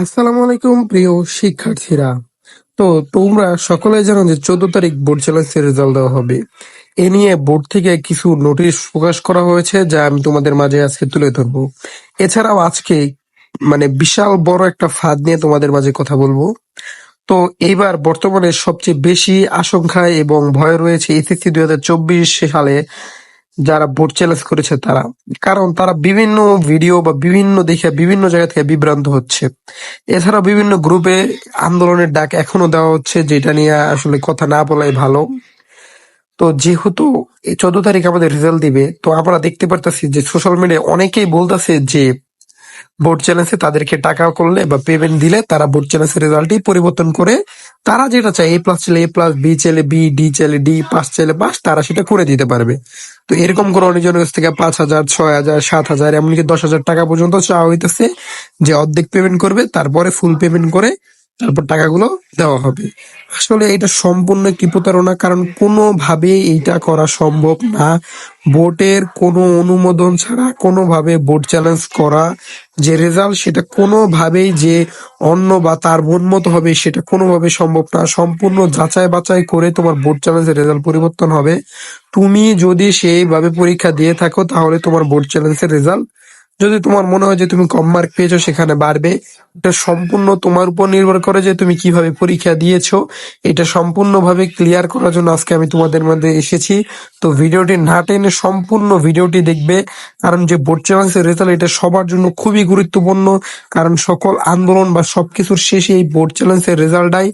আসসালামু আলাইকুম প্রিয় শিক্ষার্থীরা। তো তোমরা সকলে জানো যে চোদ্দ তারিখ বোর্ড চ্যালেঞ্জের রেজাল্ট দেওয়া হবে। এ নিয়ে বোর্ড থেকে কিছু নোটিশ প্রকাশ করা হয়েছে, যা আমি তোমাদের মাঝে আজকে তুলে ধরবো। এছাড়াও আজকে মানে বিশাল বড় একটা ফাঁদ নিয়ে তোমাদের মাঝে কথা বলব। তো এইবার বর্তমানে সবচেয়ে বেশি আশঙ্কা এবং ভয় রয়েছে এসএসসি দুই হাজার চব্বিশ সালে যারা বোর্ড চ্যালেঞ্জ করেছে তারা। কারণ তারা বিভিন্ন ভিডিও বা বিভিন্ন দেখে বিভিন্ন জায়গা থেকে বিভ্রান্ত হচ্ছে। এছাড়াও বিভিন্ন গ্রুপে আন্দোলনের ডাক এখনও দেওয়া হচ্ছে, যেটা নিয়ে আসলে কথা না বলাই ভালো। তো যেহেতু এই চোদ্দ তারিখ আমাদের রেজাল্ট দিবে, তো আমরা দেখতে পারতেছি যে সোশ্যাল মিডিয়ায় অনেকেই বলতেছে যে বোর্ড চ্যালেঞ্জে তাদেরকে টাকা করলে বা পেমেন্ট দিলে তারা বোর্ড চ্যালেঞ্জের রেজাল্টই পরিবর্তন করে তারা যেটা চায় এ প্লাস চাইলে এ প্লাস বি চাইলে বি ডি চাইলে ডি পাস চাইলে পাস তারা সেটা করে দিতে পারবে। তো এরকম করে অনেকজনের কাছ থেকে পাঁচ হাজার, ছয় হাজার, সাত হাজার, এমনকি দশ হাজার টাকা পর্যন্ত চাওয়া হইতেছে যে অর্ধেক পেমেন্ট করবে, তারপরে ফুল পেমেন্ট করে তারপর টাকাগুলো দেওয়া হবে। আসলে এটা সম্পূর্ণ একটি প্রতারণা, কারণ কোনোভাবে এইটা করা সম্ভব না। বোর্ডের কোনো অনুমোদন ছাড়া, কোনোভাবে বোর্ড চ্যালেঞ্জ করা যে রেজাল্ট, সেটা কোনোভাবেই যে অন্য বা তার মন হবে, সেটা কোনোভাবে সম্ভব না। সম্পূর্ণ যাচাই বাছাই করে তোমার বোর্ড চ্যালেঞ্জের রেজাল্ট পরিবর্তন হবে। তুমি যদি সেইভাবে পরীক্ষা দিয়ে থাকো, তাহলে তোমার বোর্ড চ্যালেঞ্জের রেজাল্ট যদি তোমার মনে হয় যে তুমি কম মার্ক পেয়েছ, সেখানে বাড়বে। এটা সম্পূর্ণ তোমার উপর নির্ভর করে যে তুমি কীভাবে পরীক্ষা দিয়েছ। এটা সম্পূর্ণভাবে ক্লিয়ার করার জন্য আজকে আমি তোমাদের মধ্যে এসেছি। তো ভিডিওটি না টেনে সম্পূর্ণ ভিডিওটি দেখবে। কারণ যে বোর্ড চ্যালেঞ্জের রেজাল্ট এটা সবার জন্য খুবই গুরুত্বপূর্ণ। কারণ সকল আন্দোলন বা সবকিছুর শেষে এই বোর্ড চ্যালেঞ্জের রেজাল্টটাই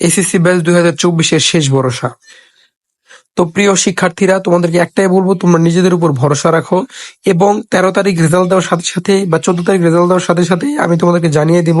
এসএসসি ব্যাচ দুই হাজার চব্বিশের শেষ ভরসা। তো প্রিয় শিক্ষার্থীরা, তোমাদেরকে একটাই বলব, তোমরা নিজেদের উপর ভরসা রাখো এবং তেরো তারিখ রেজাল্ট দেওয়ার সাথে সাথে বা চোদ্দ তারিখ রেজাল্ট দেওয়ার সাথে সাথে আমি তোমাদেরকে জানিয়ে দিব,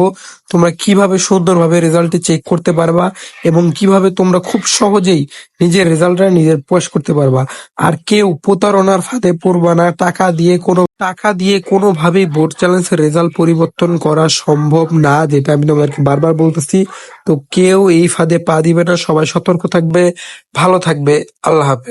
তোমরা কীভাবে সুন্দরভাবে রেজাল্ট চেক করতে পারবা এবং কীভাবে তোমরা খুব সহজেই নিজের রেজাল্টটা নিজের প্রকাশ করতে পারবা। আর কেউ প্রতারণার ফাঁদে পড়বা না, টাকা দিয়ে কোনো টাকা দিয়ে কোনোভাবেই বোর্ড চ্যালেঞ্জের রেজাল্ট পরিবর্তন করা সম্ভব না, যেটা আমি তোমাকে বারবার বলতেছি। তো কেউ এই ফাঁদে পা দিবে না, সবাই সতর্ক থাকবে, ভালো থাকবে। আল্লাহ হাফেজ।